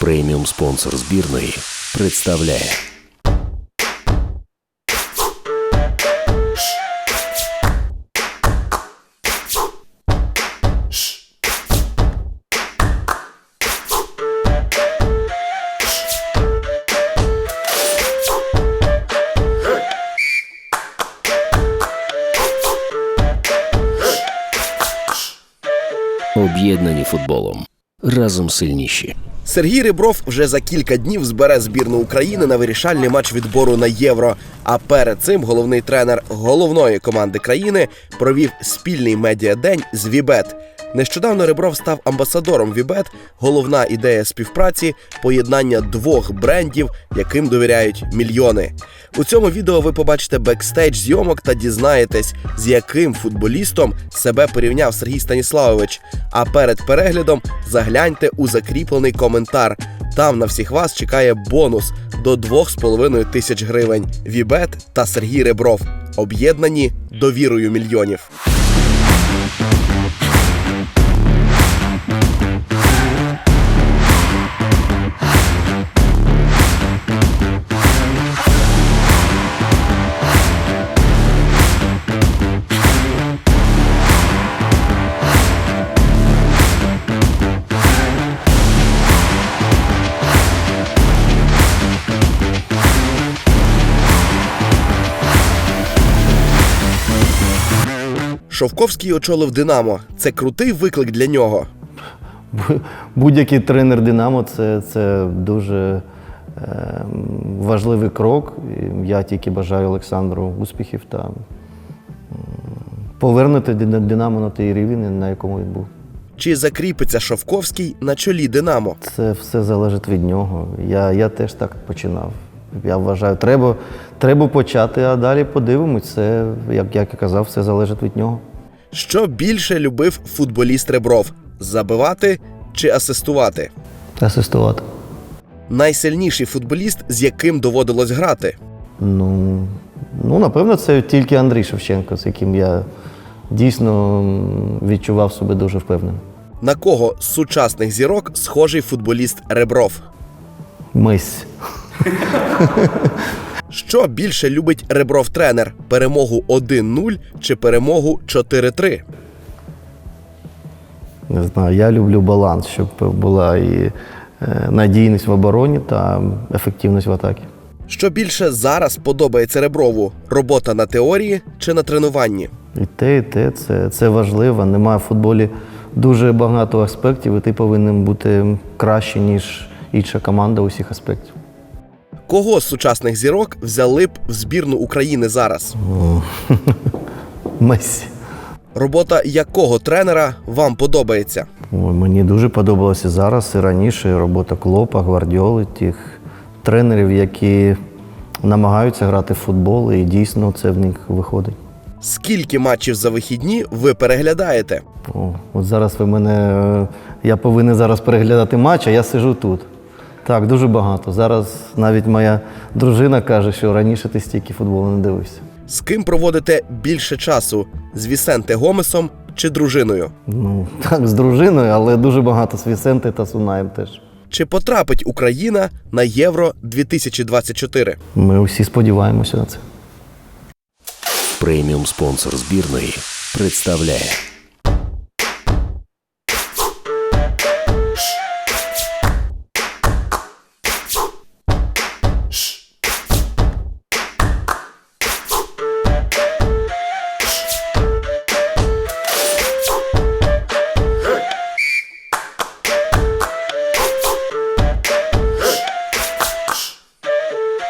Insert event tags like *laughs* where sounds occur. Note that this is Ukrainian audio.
Преміум спонсор збірної представляє об'єднані футболом. Разом сильніші. Сергій Рибров вже за кілька днів збере збірну України на вирішальний матч відбору на євро. А перед цим головний тренер головної команди країни провів спільний медіадень з Вібет. Нещодавно Рибров став амбасадором Вібет. Головна ідея співпраці поєднання двох брендів, яким довіряють мільйони. У цьому відео ви побачите бекстейдж зйомок та дізнаєтесь, з яким футболістом себе порівняв Сергій Станіславович. А перед переглядом загляньте у закріплений коментар. Там на всіх вас чекає бонус до 2,5 тисяч гривень. Вібет та Сергій Ребров об'єднані довірою мільйонів. Шовковський очолив Динамо. Це крутий виклик для нього. Будь-який тренер Динамо це, це дуже е, важливий крок. Я тільки бажаю Олександру успіхів та повернути Динамо на той рівень, на якому він був. Чи закріпиться Шовковський на чолі Динамо? Це все залежить від нього. Я, я теж так починав. Я вважаю, треба, треба почати, а далі подивимось. Це, як, як я казав, все залежить від нього. Що більше любив футболіст Ребров забивати чи асистувати? Асистувати. Найсильніший футболіст, з яким доводилось грати. Ну, ну, напевно, це тільки Андрій Шевченко, з яким я дійсно відчував себе дуже впевнено. На кого з сучасних зірок схожий футболіст Ребров? Мись. *laughs* Що більше любить Ребров тренер? Перемогу 1-0 чи перемогу 4-3? Не знаю, я люблю баланс, щоб була і е, надійність в обороні та ефективність в атакі. Що більше зараз подобається Реброву? Робота на теорії чи на тренуванні? І те, і те, це, це важливо. Немає в футболі дуже багато аспектів, і ти повинен бути краще, ніж інша команда у всіх аспектів. Кого з сучасних зірок взяли б в збірну України зараз? *laughs* Месі. Робота якого тренера вам подобається? Ой, мені дуже подобалося зараз і раніше робота Клопа, Гвардіоли, тих тренерів, які намагаються грати в футбол, і дійсно це в них виходить. Скільки матчів за вихідні ви переглядаєте? О, от зараз ви мене. е, Я повинен зараз переглядати матч, а я сижу тут. Так, дуже багато. Зараз навіть моя дружина каже, що раніше ти стільки футболу не дивився. З ким проводите більше часу? З Вісенте Гомесом чи дружиною? Ну, так, з дружиною, але дуже багато з Вісенти та Сунаєм теж. Чи потрапить Україна на Євро 2024? Ми всі сподіваємося на це. Преміум спонсор збірної представляє